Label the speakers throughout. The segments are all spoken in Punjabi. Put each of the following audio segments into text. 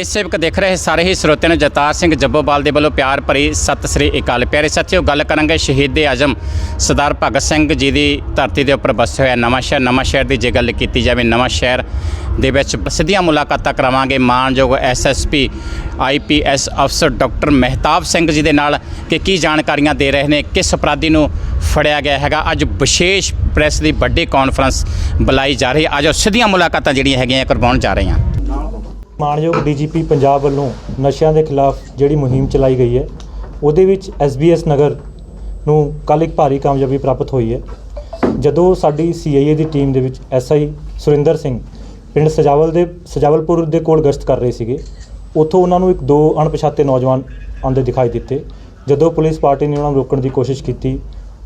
Speaker 1: ਦੇਸ਼ ਸੇਵਕ ਦੇਖ ਰਹੇ ਸਾਰੇ ਹੀ ਸਰੋਤਿਆਂ ਨੂੰ ਜਤਾਰ ਸਿੰਘ ਜੱਬੋਵਾਲ ਦੇ ਵੱਲੋਂ ਪਿਆਰ ਭਰੀ ਸਤਿ ਸ੍ਰੀ ਅਕਾਲ। ਪਿਆਰੇ ਸਾਥੀਓ, ਗੱਲ ਕਰਾਂਗੇ ਸ਼ਹੀਦ ਆਜ਼ਮ ਸਰਦਾਰ ਭਗਤ ਸਿੰਘ ਜੀ ਦੀ ਧਰਤੀ ਦੇ ਉੱਪਰ ਵਸਿਆ ਹੋਇਆ ਨਵਾਂ ਸ਼ਹਿਰ। ਨਵਾਂ ਸ਼ਹਿਰ ਦੀ ਜੇ ਗੱਲ ਕੀਤੀ ਜਾਵੇ, ਨਵਾਂ ਸ਼ਹਿਰ ਦੇ ਵਿੱਚ ਸਿੱਧੀਆਂ ਮੁਲਾਕਾਤਾਂ ਕਰਾਵਾਂਗੇ ਮਾਨਯੋਗ ਐਸਐਸਪੀ ਆਈਪੀਐਸ ਅਫਸਰ ਡਾਕਟਰ ਮਹਿਤਾਬ ਸਿੰਘ ਜੀ ਦੇ ਨਾਲ ਕਿ ਕੀ ਜਾਣਕਾਰੀਆਂ ਦੇ ਰਹੇ ਨੇ, ਕਿਸ ਅਪਰਾਧੀ ਨੂੰ ਫੜਿਆ ਗਿਆ ਹੈਗਾ। ਅੱਜ ਵਿਸ਼ੇਸ਼ ਪ੍ਰੈਸ ਦੀ ਵੱਡੀ ਕਾਨਫਰੰਸ ਬੁਲਾਈ ਜਾ ਰਹੀ ਹੈ। ਅੱਜ ਉਹ ਸਿੱਧੀਆਂ ਮੁਲਾਕਾਤਾਂ ਜਿਹੜੀਆਂ ਹੈਗੀਆਂ ਕਰਵਾਉਣ ਜਾ ਰਹੇ ਹਾਂ।
Speaker 2: ਮਾਨਯੋਗ ਡੀਜੀਪੀ ਪੰਜਾਬ ਵੱਲੋਂ ਨਸ਼ਿਆਂ ਦੇ ਖਿਲਾਫ ਜਿਹੜੀ ਮੁਹਿੰਮ ਚਲਾਈ ਗਈ ਹੈ, ਉਹਦੇ ਵਿੱਚ ਐਸਬੀਐਸ ਨਗਰ ਨੂੰ ਕੱਲ੍ਹ ਇੱਕ ਭਾਰੀ ਕਾਮਯਾਬੀ ਪ੍ਰਾਪਤ ਹੋਈ ਹੈ। ਜਦੋਂ ਸਾਡੀ ਸੀਆਈਏ ਦੀ ਟੀਮ ਦੇ ਵਿੱਚ ਐਸਆਈ ਸੁਰਿੰਦਰ ਸਿੰਘ ਪਿੰਡ ਸਜਾਵਲ ਦੇ, ਸਜਾਵਲਪੁਰ ਦੇ ਕੋਲ ਗਸ਼ਤ ਕਰ ਰਹੇ ਸੀਗੇ, ਉੱਥੋਂ ਉਹਨਾਂ ਨੂੰ ਇੱਕ ਦੋ ਅਣਪਛਾਤੇ ਨੌਜਵਾਨ ਆਉਂਦੇ ਦਿਖਾਈ ਦਿੱਤੇ। ਜਦੋਂ ਪੁਲਿਸ ਪਾਰਟੀ ਨੇ ਉਹਨਾਂ ਨੂੰ ਰੋਕਣ ਦੀ ਕੋਸ਼ਿਸ਼ ਕੀਤੀ,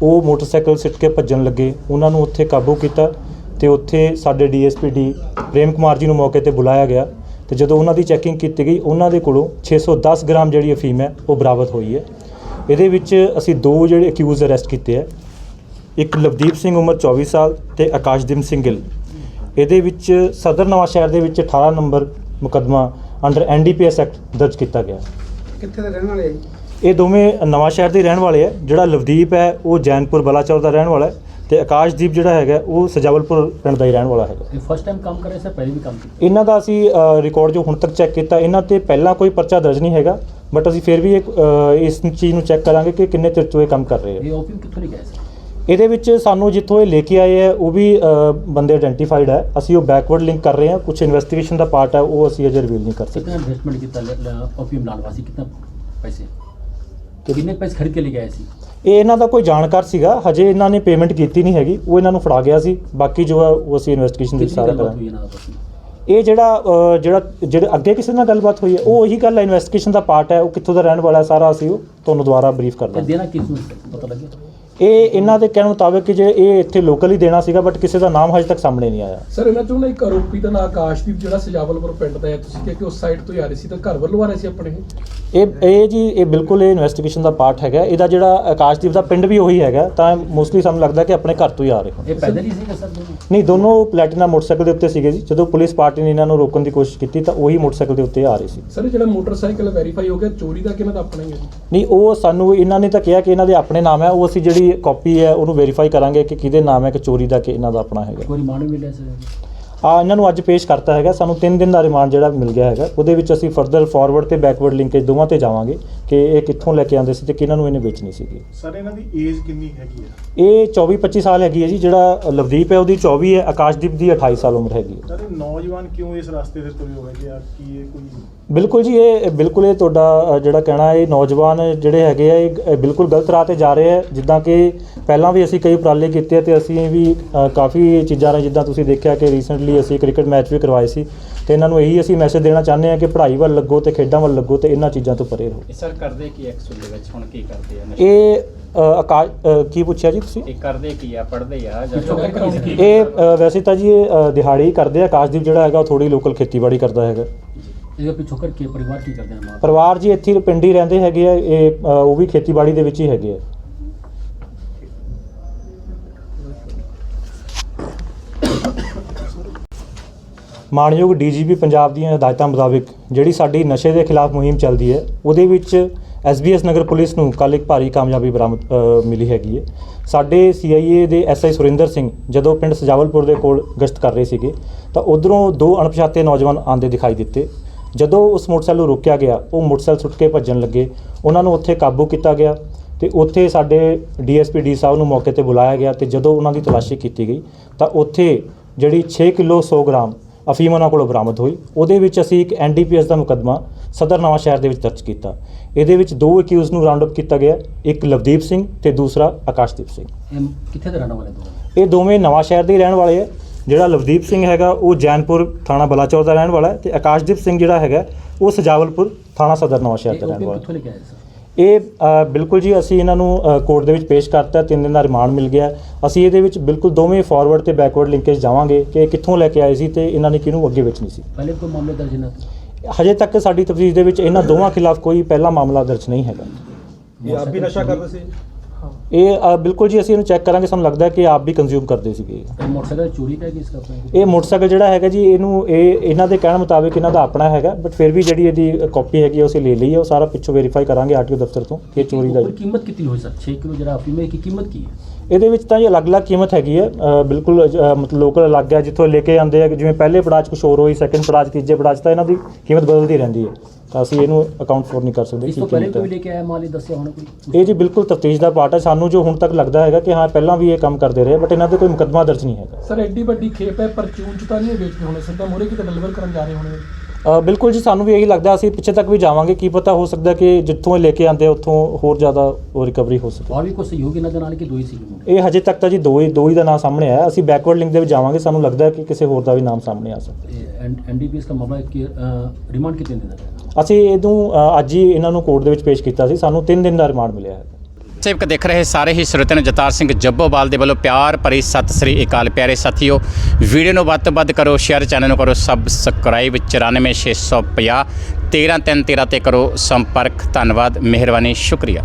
Speaker 2: ਉਹ ਮੋਟਰਸਾਈਕਲ ਸਿੱਟ ਕੇ ਭੱਜਣ ਲੱਗੇ। ਉਹਨਾਂ ਨੂੰ ਉੱਥੇ ਕਾਬੂ ਕੀਤਾ ਤੇ ਉੱਥੇ ਸਾਡੇ ਡੀਐਸਪੀ ਡੀ ਪ੍ਰੇਮ ਕੁਮਾਰ ਜੀ ਨੂੰ ਮੌਕੇ ਤੇ ਬੁਲਾਇਆ ਗਿਆ। ਤੇ ਜਦੋਂ ਉਹਨਾਂ ਦੀ ਚੈਕਿੰਗ ਕੀਤੀ ਗਈ ਉਹਨਾਂ ਦੇ ਕੋਲੋਂ 610 ਗ੍ਰਾਮ ਜਿਹੜੀ ਅਫੀਮ ਹੈ ਉਹ ਬਰਾਮਦ ਹੋਈ ਹੈ। ਇਹਦੇ ਵਿੱਚ ਅਸੀਂ ਦੋ ਜਿਹੜੇ ਅਕਿਊਜ਼ ਅਰੈਸਟ ਕੀਤੇ ਹੈ। ਇੱਕ ਲਵਦੀਪ ਸਿੰਘ ਉਮਰ 24 ਸਾਲ ਤੇ ਆਕਾਸ਼ਦੀਪ ਸਿੰਘ ਗਿੱਲ। ਇਹਦੇ ਵਿੱਚ ਸਦਰ ਨਵਾਂ ਸ਼ਹਿਰ ਦੇ ਵਿੱਚ 18 ਨੰਬਰ ਮੁਕੱਦਮਾ ਅੰਡਰ ਐਨਡੀਪੀਐਸ ਐਕਟ ਦਰਜ ਕੀਤਾ ਗਿਆ।
Speaker 3: ਕਿੱਥੇ ਦੇ ਰਹਿਣ ਵਾਲੇ ਆ?
Speaker 2: ਇਹ ਦੋਵੇਂ ਨਵਾਂ ਸ਼ਹਿਰ ਦੇ ਰਹਿਣ ਵਾਲੇ ਹੈ। ਜਿਹੜਾ ਲਵਦੀਪ ਹੈ ਉਹ ਜੈਨਪੁਰ ਬਲਾਚੌਰ ਦਾ ਰਹਿਣ ਵਾਲਾ ਹੈ। ਤੇ ਆਕਾਸ਼ਦੀਪ ਜਿਹੜਾ ਹੈਗਾ ਉਹ ਸਜਾਵਲਪੁਰ ਪਿੰਡ ਦਾ ਹੀ ਰਹਿਣ ਵਾਲਾ ਹੈਗਾ
Speaker 4: ਇਹ ਫਸਟ ਟਾਈਮ ਕੰਮ ਕਰ ਰਹੇ ਸੀ ਪਹਿਲੇ ਵੀ ਕੰਮ ਕੀਤਾ
Speaker 2: ਇਹਨਾਂ ਦਾ ਅਸੀਂ ਰਿਕਾਰਡ ਜੋ ਹੁਣ ਤੱਕ ਚੈੱਕ ਕੀਤਾ ਇਹਨਾਂ ਤੇ ਪਹਿਲਾਂ ਕੋਈ ਪਰਚਾ ਦਰਜ ਨਹੀਂ ਹੈਗਾ ਬਟ ਅਸੀਂ ਫਿਰ ਵੀ ਇੱਕ, ਅ, ਇਸ ਚੀਜ਼ ਨੂੰ ਚੈੱਕ ਕਰਾਂਗੇ ਕਿ ਕਿੰਨੇ ਚਿਰ ਤੋਂ ਇਹ ਕੰਮ ਕਰ ਰਹੇ ਆ
Speaker 4: ਇਹ ਓਪੀਐਮ ਕਿੱਥੋਂ ਨਹੀਂ ਗਏ ਸੀ
Speaker 2: ਇਹਦੇ ਵਿੱਚ ਸਾਨੂੰ ਜਿੱਥੋਂ ਇਹ ਲੈ ਕੇ ਆਏ ਹੈ ਉਹ ਵੀ ਅ, ਬੰਦੇ ਆਇਡੈਂਟੀਫਾਈਡ ਹੈ ਅਸੀਂ ਉਹ ਬੈਕਵਰਡ ਲਿੰਕ ਕਰ ਰਹੇ ਹਾਂ ਕੁਝ ਇਨਵੈਸਟੀਗੇਸ਼ਨ ਦਾ ਪਾਰਟ ਹੈ ਉਹ ਅਸੀਂ ਅਜੇ ਰਿਵੀਲ ਨਹੀਂ ਕਰ ਸਕਦੇ
Speaker 4: कितना इन्वेस्टमेंट कितना ओपीएम लाने वासी कितना पैसे कितने पैसे खरीद के ले गए सी
Speaker 2: ਇਹ ਇਹਨਾਂ ਦਾ ਕੋਈ ਜਾਣਕਾਰ ਸੀਗਾ ਹਜੇ ਇਹਨਾਂ ਨੇ ਪੇਮੈਂਟ ਕੀਤੀ ਨਹੀਂ ਹੈਗੀ ਉਹ ਇਹਨਾਂ ਨੂੰ ਫੜਾ ਗਿਆ ਸੀ ਬਾਕੀ ਜੋ ਹੈ ਉਹ ਅਸੀਂ ਇਨਵੈਸਟੀਗੇਸ਼ਨ ਦੇ ਸਾਰਾ ਕਰਾਂਗੇ। ਇਹ ਜਿਹੜਾ ਜਿਹੜਾ ਜਿਹੜੇ ਅੱਗੇ ਕਿਸੇ ਨਾਲ ਗੱਲਬਾਤ ਹੋਈ ਹੈ ਉਹ ਉਹੀ ਗੱਲ ਹੈ ਇਨਵੈਸਟੀਗੇਸ਼ਨ ਦਾ ਪਾਰਟ ਹੈ ਉਹ ਕਿੱਥੋਂ ਦਾ ਰਹਿਣ ਵਾਲਾ ਸਾਰਾ ਅਸੀਂ ਉਹ ਤੁਹਾਨੂੰ ਦੁਬਾਰਾ ਬਰੀਫ ਕਰ ਦਾਂਗੇ।
Speaker 4: ਦੇਣਾ ਕਿਸ ਪਤਾ ਲੱਗਿਆ?
Speaker 2: ਇਹ ਇਹਨਾਂ ਦੇ ਕਹਿਣ ਮੁਤਾਬਕ ਕਿ ਜੇ ਇਹ ਇੱਥੇ ਲੋਕਲ ਹੀ ਦੇਣਾ ਸੀਗਾ ਬਟ ਕਿਸੇ ਦਾ ਨਾਮ ਹਜੇ ਤੱਕ ਸਾਹਮਣੇ ਨਹੀਂ ਆਇਆ।
Speaker 5: ਸਰ ਇਹਨਾਂ ਚੋਂ ਨਾ ਇੱਕ ਆਰੋਪੀ ਦਾ ਨਾਂ ਆਕਾਸ਼ਦੀਪ ਜਿਹੜਾ ਸਜਾਵਲਪੁਰ ਪਿੰਡ ਦਾ ਹੈ ਤੁਸੀਂ ਕਿਹਾ ਕਿ ਉਸ ਸਾਈਡ ਤੋਂ ਆ ਰਹੀ ਸੀ ਤਾਂ ਘਰ ਵੱਲੋਂ ਆ ਰਹੀ ਸੀ ਆਪਣੇ ਇਹ?
Speaker 2: ਇਹ ਜੀ ਇਹ ਬਿਲਕੁਲ ਇਹ ਇਨਵੈਸਟੀਗੇਸ਼ਨ ਦਾ ਪਾਰਟ ਹੈਗਾ। ਇਹਦਾ ਜਿਹੜਾ ਆਕਾਸ਼ਦੀਪ ਦਾ ਪਿੰਡ ਵੀ ਉਹੀ ਹੈਗਾ ਤਾਂ ਮੋਸਟਲੀ ਸਾਨੂੰ ਲੱਗਦਾ ਕਿ ਆਪਣੇ ਘਰ ਤੋਂ ਹੀ ਆ ਰਹੇ ਹੋਣ।
Speaker 4: ਇਹ ਪੈਦਲ ਹੀ ਸੀਗਾ ਸਰ ਦੋਨੋਂ?
Speaker 2: ਨਹੀਂ ਦੋਨੋਂ ਪਲੈਟੀਨਾ ਮੋਟਰਸਾਈਕਲ ਦੇ ਉੱਤੇ ਸੀਗੇ ਜੀ। ਜਦੋਂ ਪੁਲਿਸ ਪਾਰਟੀ ਨੇ ਇਹਨਾਂ ਨੂੰ ਰੋਕਣ ਦੀ ਕੋਸ਼ਿਸ਼ ਕੀਤੀ ਤਾਂ ਉਹੀ ਮੋਟਰਸਾਈਕਲ ਦੇ ਉੱਤੇ ਆ ਰਹੇ ਸੀ।
Speaker 5: ਸਰ ਜਿਹੜਾ ਮੋਟਰਸਾਈਕਲ ਵੈਰੀਫਾਈ ਹੋ ਗਿਆ ਚੋਰੀ ਦਾ ਕਿਹਨਾਂ ਦਾ ਆਪਣਾ ਹੀ ਹੈ? ਜੀ?
Speaker 2: ਨਹੀਂ ਉਹ ਸਾਨੂੰ ਇਹਨਾਂ ਨੇ ਤਾਂ ਕਿਹਾ ਕਿ ਇਹਨਾਂ ਦੇ ਆਪਣੇ ਨਾਮ ਹੈ ਉਹ ਅਸੀਂ ਜਿਹੜੀ ਕਾਪੀ ਹੈ, ਉਹਨੂੰ ਵੈਰੀਫਾਈ ਕਰਾਂਗੇ ਕਿ ਕਿਹਦੇ ਨਾਮ ਹੈ ਕਿ ਚੋਰੀ ਦਾ ਕਿ ਇਹਨਾਂ ਦਾ ਆਪਣਾ ਹੈਗਾ।
Speaker 4: ਕੋਈ ਰਿਮਾਂਡ ਮਿਲਿਆ ਸਰ
Speaker 2: ਆ ਇਹਨਾਂ ਨੂੰ ਅੱਜ ਪੇਸ਼ ਕਰਤਾ ਹੈਗਾ। ਸਾਨੂੰ 3 ਦਿਨ ਦਾ ਰਿਮਾਂਡ ਜਿਹੜਾ ਮਿਲ ਗਿਆ ਹੈਗਾ। ਉਹਦੇ ਵਿੱਚ ਅਸੀਂ ਫਰਦਰ ਫਾਰਵਰਡ ਤੇ ਬੈਕਵਰਡ ਲਿੰਕੇਜ ਦੋਵਾਂ ਤੇ ਜਾਵਾਂਗੇ ਕਿ ਇਹ ਕਿੱਥੋਂ ਲੈ ਕੇ ਆਉਂਦੇ ਸੀ ਤੇ ਕਿਹਨਾਂ ਨੂੰ ਇਹਨੇ ਵੇਚਣੀ ਸੀਗੀ।
Speaker 6: ਸਰ ਇਹਨਾਂ ਦੀ ਏਜ ਕਿੰਨੀ ਹੈਗੀ ਆ
Speaker 2: ਇਹ 24 25 ਸਾਲ ਹੈਗੀ ਹੈ ਜੀ। ਜਿਹੜਾ ਲਵਦੀਪ ਹੈ ਉਹਦੀ 24 ਹੈ। ਆਕਾਸ਼ਦੀਪ ਦੀ 28 ਸਾਲ ਉਮਰ ਹੈਗੀ ਹੈ।
Speaker 6: ਸਰ ਨੌਜਵਾਨ ਕਿਉਂ ਇਸ ਰਸਤੇ ਤੇ ਤੁਰੇ ਹੋਏ ਕਿ ਆ ਕੀ ਇਹ ਕੋਈ
Speaker 2: ਬਿਲਕੁਲ ਜੀ ਇਹ ਬਿਲਕੁਲ ਇਹ ਤੁਹਾਡਾ ਜਿਹੜਾ ਕਹਿਣਾ ਇਹ ਨੌਜਵਾਨ ਜਿਹੜੇ ਹੈਗੇ ਆ ਇਹ ਬਿਲਕੁਲ ਗਲਤ ਰਾਹ ਤੇ ਜਾ ਰਹੇ ਆ। ਜਿੱਦਾਂ ਕਿ ਪਹਿਲਾਂ ਵੀ ਅਸੀਂ ਕਈ ਉਪਰਾਲੇ ਕੀਤੇ ਤੇ ਅਸੀਂ ਵੀ ਕਾਫੀ ਚੀਜ਼ਾਂ ਜਿੱਦਾਂ ਤੁਸੀਂ ਦੇਖਿਆ ਕਿ ਰੀਸੈਂਟਲੀ ਜਿਹੜੀ ਅਸੀਂ ਕ੍ਰਿਕਟ ਮੈਚ ਵੀ ਕਰਵਾਏ ਸੀ ਤੇ ਇਹਨਾਂ ਨੂੰ ਇਹੀ ਅਸੀਂ ਮੈਸੇਜ ਦੇਣਾ ਚਾਹੁੰਦੇ ਹਾਂ ਕਿ ਪੜ੍ਹਾਈ ਵੱਲ ਲੱਗੋ ਤੇ ਖੇਡਾਂ ਵੱਲ ਲੱਗੋ ਤੇ ਇਹਨਾਂ ਚੀਜ਼ਾਂ ਤੋਂ ਪਰੇ ਰਹੋ।
Speaker 1: ਸਰ ਕਰਦੇ ਕੀ ਐਕਸਲ ਦੇ ਵਿੱਚ? ਹੁਣ ਕੀ ਕਰਦੇ ਆ?
Speaker 2: ਇਹ ਅ, ਕੀ ਪੁੱਛਿਆ ਜੀ ਤੁਸੀਂ?
Speaker 1: ਇਹ ਕਰਦੇ ਕੀ ਆ? ਪੜਦੇ ਆ
Speaker 4: ਜਾਂ
Speaker 2: ਇਹ ਵੈਸੇ ਤਾਂ ਜੀ ਇਹ ਦਿਹਾੜੀ ਕਰਦੇ ਆ। ਆਕਾਸ਼ਦੀਪ ਜਿਹੜਾ ਹੈਗਾ ਉਹ ਥੋੜੀ ਲੋਕਲ ਖੇਤੀਬਾੜੀ ਕਰਦਾ ਹੈਗਾ।
Speaker 4: ਇਹਦੇ ਪਿੱਛੋਂ ਕਰਕੇ ਪਰਿਵਾਰ ਕੀ ਕਰਦੇ ਨੇ ਮਾਂ
Speaker 2: ਪਰਿਵਾਰ ਜੀ ਇੱਥੇ ਪਿੰਡ ਹੀ ਰਹਿੰਦੇ ਹੈਗੇ ਆ। ਇਹ ਉਹ ਵੀ ਖੇਤੀਬਾੜੀ ਦੇ ਵਿੱਚ ਹੀ ਹੈਗੇ ਆ। ਮਾਨਯੋਗ ਡੀਜੀਪੀ ਪੰਜਾਬ ਦੀਆਂ ਹਦਾਇਤਾਂ ਮੁਤਾਬਿਕ ਜਿਹੜੀ ਸਾਡੀ ਨਸ਼ੇ ਦੇ ਖਿਲਾਫ ਮੁਹਿੰਮ ਚੱਲਦੀ ਹੈ, ਉਹਦੇ ਵਿੱਚ ਐਸਬੀਐਸ ਨਗਰ ਪੁਲਿਸ ਨੂੰ ਕੱਲ ਇੱਕ ਭਾਰੀ ਕਾਮਯਾਬੀ ਬਰਾਮਦ ਮਿਲੀ ਹੈਗੀ ਹੈ। ਸਾਡੇ ਸੀਆਈਏ ਦੇ ਐਸਆਈ ਸੁਰਿੰਦਰ ਸਿੰਘ ਜਦੋਂ ਪਿੰਡ ਸਜਾਵਲਪੁਰ ਦੇ ਕੋਲ ਗਸ਼ਤ ਕਰ ਰਹੇ ਸੀਗੇ, ਤਾਂ ਉਧਰੋਂ ਦੋ ਅਣਪਛਾਤੇ ਨੌਜਵਾਨ ਆਂਦੇ ਦਿਖਾਈ ਦਿੱਤੇ। ਜਦੋਂ ਉਸ ਮੋਟਰਸਾਈਕਲ ਨੂੰ ਰੋਕਿਆ ਗਿਆ, ਉਹ ਮੋਟਰਸਾਈਕਲ ਸੁੱਟ ਕੇ ਭੱਜਣ ਲੱਗੇ। ਉਹਨਾਂ ਨੂੰ ਉੱਥੇ ਕਾਬੂ ਕੀਤਾ ਗਿਆ ਤੇ ਉੱਥੇ ਸਾਡੇ ਡੀਐਸਪੀ ਡੀ ਸਾਹਿਬ ਨੂੰ ਮੌਕੇ ਤੇ ਬੁਲਾਇਆ ਗਿਆ ਤੇ ਜਦੋਂ ਉਹਨਾਂ ਦੀ ਤਲਾਸ਼ੀ ਕੀਤੀ ਗਈ, ਤਾਂ ਉੱਥੇ ਜਿਹੜੀ 6 ਕਿਲੋ 100 ਗ੍ਰਾਮ ਅਫੀਮ ਉਹਨਾਂ ਕੋਲੋਂ ਬਰਾਮਦ ਹੋਈ। ਉਹਦੇ ਵਿੱਚ ਅਸੀਂ ਇੱਕ ਐਨਡੀਪੀਐਸ ਦਾ ਮੁਕੱਦਮਾ ਸਦਰ ਨਵਾਂ ਸ਼ਹਿਰ ਦੇ ਵਿੱਚ ਦਰਜ ਕੀਤਾ। ਇਹਦੇ ਵਿੱਚ ਦੋ ਅਕਿਊਜ਼ ਨੂੰ ਰਾਉਂਡ ਅਪ ਕੀਤਾ ਗਿਆ ਇੱਕ ਲਵਦੀਪ ਸਿੰਘ ਤੇ ਦੂਸਰਾ ਆਕਾਸ਼ਦੀਪ ਸਿੰਘ।
Speaker 4: ਇਹ ਕਿੱਥੇ ਦੇ ਰਹਿਣ ਵਾਲੇ ਦੋ
Speaker 2: ਇਹ ਦੋਵੇਂ ਨਵਾਂ ਸ਼ਹਿਰ ਦੇ ਰਹਿਣ ਵਾਲੇ ਆ। ਜਿਹੜਾ ਲਵਦੀਪ ਸਿੰਘ ਹੈਗਾ ਉਹ ਜੈਨਪੁਰ ਥਾਣਾ ਬਲਾਚੌਰ ਦਾ ਰਹਿਣ ਵਾਲਾ ਹੈ ਤੇ ਆਕਾਸ਼ਦੀਪ ਸਿੰਘ ਜਿਹੜਾ ਹੈਗਾ ਉਹ ਸਜਾਵਲਪੁਰ ਥਾਣਾ ਸਦਰ ਨਵਾਂ ਸ਼ਹਿਰ ਦਾ ਰਹਿਣ ਵਾਲਾ
Speaker 4: ਹੈ।
Speaker 2: ਇਹ ਬਿਲਕੁਲ ਜੀ ਅਸੀਂ ਇਹਨਾਂ ਨੂੰ ਕੋਰਟ ਦੇ ਵਿੱਚ ਪੇਸ਼ ਕਰਤਾ ਤਿੰਨ ਦਿਨ ਦਾ ਰਿਮਾਂਡ ਮਿਲ ਗਿਆ। ਅਸੀਂ ਇਹਦੇ ਵਿੱਚ ਬਿਲਕੁਲ ਦੋਵੇਂ ਫਾਰਵਰਡ ਤੇ ਬੈਕਵਰਡ ਲਿੰਕੇਜ ਜਾਵਾਂਗੇ ਕਿ ਕਿੱਥੋਂ ਲੈ ਕੇ ਆਏ ਸੀ ਤੇ ਇਹਨਾਂ ਨੇ ਕਿਹਨੂੰ ਅੱਗੇ ਵੇਚਣੀ ਸੀ।
Speaker 4: ਪਹਿਲੇ ਕੋਈ ਮਾਮਲੇ ਦਰਜ ਨਾ
Speaker 2: ਹਜੇ ਤੱਕ ਸਾਡੀ ਤਫਤੀਸ਼ ਦੇ ਵਿੱਚ ਇਹਨਾਂ ਦੋਵਾਂ ਖਿਲਾਫ ਕੋਈ ਪਹਿਲਾ ਮਾਮਲਾ ਦਰਜ ਨਹੀਂ ਹੈਗਾ।
Speaker 6: ਇਹ ਆਪ ਵੀ ਨਸ਼ਾ ਕਰਦੇ ਸੀ?
Speaker 2: ਹਾਂ। ਇਹ ਬਿਲਕੁਲ ਜੀ ਅਸੀਂ ਇਹਨੂੰ ਚੈੱਕ ਕਰਾਂਗੇ ਸਾਨੂੰ ਲੱਗਦਾ ਕਿ ਆਪ ਵੀ ਕੰਜ਼ਿਊਮ ਕਰਦੇ ਸੀਗੇ।
Speaker 4: ਮੋਟਰਸਾਈਕਲ ਚੋਰੀ ਦਾ ਕਿਸ ਕਰਦਾ
Speaker 2: ਇਹ ਮੋਟਰਸਾਈਕਲ ਜਿਹੜਾ ਹੈਗਾ ਜੀ ਇਹਨੂੰ ਇਹ ਇਹਨਾਂ ਦੇ ਕਹਿਣ ਮੁਤਾਬਿਕ ਇਹਨਾਂ ਦਾ ਆਪਣਾ ਹੈਗਾ ਬਟ ਫਿਰ ਵੀ ਜਿਹੜੀ ਇਹਦੀ ਕਾਪੀ ਹੈਗੀ ਉਹ ਅਸੀਂ ਲੈ ਲਈ ਹੈ ਉਹ ਸਾਰਾ ਪਿੱਛੋਂ ਵੈਰੀਫਾਈ ਕਰਾਂਗੇ ਆਰਟੀਓ ਦਫ਼ਤਰ ਤੋਂ ਕਿ ਚੋਰੀ ਦਾ
Speaker 4: ਕੀਮਤ ਕਿੰਨੀ ਹੋਈ ਸਰ? 6 ਕਿਲੋ ਜਿਹੜਾ ਅਫੀਮ ਹੈ ਕੀ ਕੀਮਤ ਕੀ ਹੈ?
Speaker 2: ਇਹਦੇ ਵਿੱਚ ਤਾਂ ਇਹ ਅਲੱਗ-ਅਲੱਗ ਕੀਮਤ ਹੈਗੀ ਹੈ ਬਿਲਕੁਲ ਮਤਲਬ ਲੋਕਲ ਅਲੱਗ ਹੈ ਜਿੱਥੋਂ ਲੈ ਕੇ ਆਉਂਦੇ ਆ ਜਿਵੇਂ ਪਹਿਲੇ ਪੜਾਅ 'ਚ ਕੁਝ ਹੋਰ ਹੋਈ ਸੈਕਿੰਡ ਪੜਾਅ ਤੀਜੇ ਪੜਾਅ ਤਾਂ ਇਹਨਾਂ ਦੀ ਕੀਮਤ ਬਦਲਦੀ ਰਹਿੰਦੀ ਹੈ ਤਾਂ ਅਸੀਂ ਇਹਨੂੰ ਅਕਾਊਂਟ ਫੋਰ ਨਹੀਂ ਕਰ ਸਕਦੇ ਇਸ
Speaker 4: ਤੋਂ
Speaker 2: ਪਹਿਲੇ
Speaker 4: ਕੋਈ ਲੈ ਕੇ ਆਇਆ ਮਾਲੀ ਦੱਸਿਆ ਹੁਣ ਕੋਈ?
Speaker 2: ਇਹ ਜੀ ਬਿਲਕੁਲ ਤਫਤੀਸ਼ ਦਾ ਪਾਰਟ ਹੈ ਸਾਨੂੰ ਜੋ ਹੁਣ ਤੱਕ ਲੱਗਦਾ ਹੈਗਾ ਕਿ ਹਾਂ ਪਹਿਲਾਂ ਵੀ ਇਹ ਕੰਮ ਕਰਦੇ ਰਹੇ ਬਟ ਇਹਨਾਂ ਤੇ ਕੋਈ ਮੁਕੱਦਮਾ ਦਰਜ ਨਹੀਂ ਹੈਗਾ
Speaker 5: ਸਰ ਐਡੀ ਵੱਡੀ ਖੇਪ ਹੈ ਪਰਚੂਨ ਚ ਤਾਂ ਨਹੀਂ ਇਹ ਵੇਚਦੇ ਹੋਣੇ ਸਿੱਧਾ ਮੋਰੇ ਕਿਤੇ ਡਿਲੀਵਰ ਕਰਨ ਜਾ ਰਹੇ ਹੋਣੇ
Speaker 2: ਅ, ਬਿਲਕੁਲ ਜੀ ਸਾਨੂੰ ਵੀ ਇਹੀ ਲੱਗਦਾ ਅਸੀਂ ਪਿੱਛੇ ਤੱਕ ਵੀ ਜਾਵਾਂਗੇ ਕੀ ਪਤਾ ਹੋ ਸਕਦਾ ਕਿ ਜਿੱਥੋਂ ਇਹ ਲੈ ਕੇ ਆਉਂਦੇ ਆ, ਉੱਥੋਂ ਹੋਰ ਜ਼ਿਆਦਾ ਉਹ ਰਿਕਵਰੀ ਹੋ ਸਕੇ
Speaker 4: और भी कोई सहयोगी नजर आने की दो ही सी मुंडे
Speaker 2: ਇਹ ਹਜੇ ਤੱਕ ਤਾਂ ਜੀ ਦੋ ਹੀ ਦੋ ਹੀ ਦਾ ਨਾਮ ਸਾਹਮਣੇ ਆਇਆ ਅਸੀਂ ਬੈਕਵਰਡ ਲਿੰਕ ਦੇ ਵਿੱਚ ਜਾਵਾਂਗੇ ਸਾਨੂੰ ਲੱਗਦਾ ਹੈ ਕਿ ਕਿਸੇ ਹੋਰ ਦਾ ਵੀ ਨਾਮ ਸਾਹਮਣੇ ਆ ਸਕਦਾ
Speaker 4: एनडीपीएस का मामला की रिमांड कितने दिन तक है
Speaker 2: ਅਸੀਂ ਇਹਨੂੰ ਅ, ਅੱਜ ਹੀ ਇਹਨਾਂ ਨੂੰ ਕੋਰਟ ਦੇ ਵਿੱਚ ਪੇਸ਼ ਕੀਤਾ ਸੀ ਸਾਨੂੰ 3 ਦਿਨ ਦਾ ਰਿਮਾਂਡ ਮਿਲਿਆ ਹੈ
Speaker 1: ਸੇਵਕ ਦੇਖ ਰਹੇ ਸਾਰੇ ਹੀ ਸਰੋਤਿਆਂ ਨੂੰ ਜਤਾਰ ਸਿੰਘ ਜੱਬੋਵਾਲ ਦੇ ਵੱਲੋਂ ਪਿਆਰ ਭਰੀ ਸਤਿ ਸ੍ਰੀ ਅਕਾਲ, ਪਿਆਰੇ ਸਾਥੀਓ। ਵੀਡੀਓ ਨੂੰ ਵੱਧ ਤੋਂ ਵੱਧ ਕਰੋ ਸ਼ੇਅਰ ਚੈਨਲ ਨੂੰ ਕਰੋ ਸਬਸਕ੍ਰਾਈਬ 94650 13313 ਤੇ ਕਰੋ ਸੰਪਰਕ। ਧੰਨਵਾਦ, ਮਿਹਰਬਾਨੀ, ਸ਼ੁਕਰੀਆ।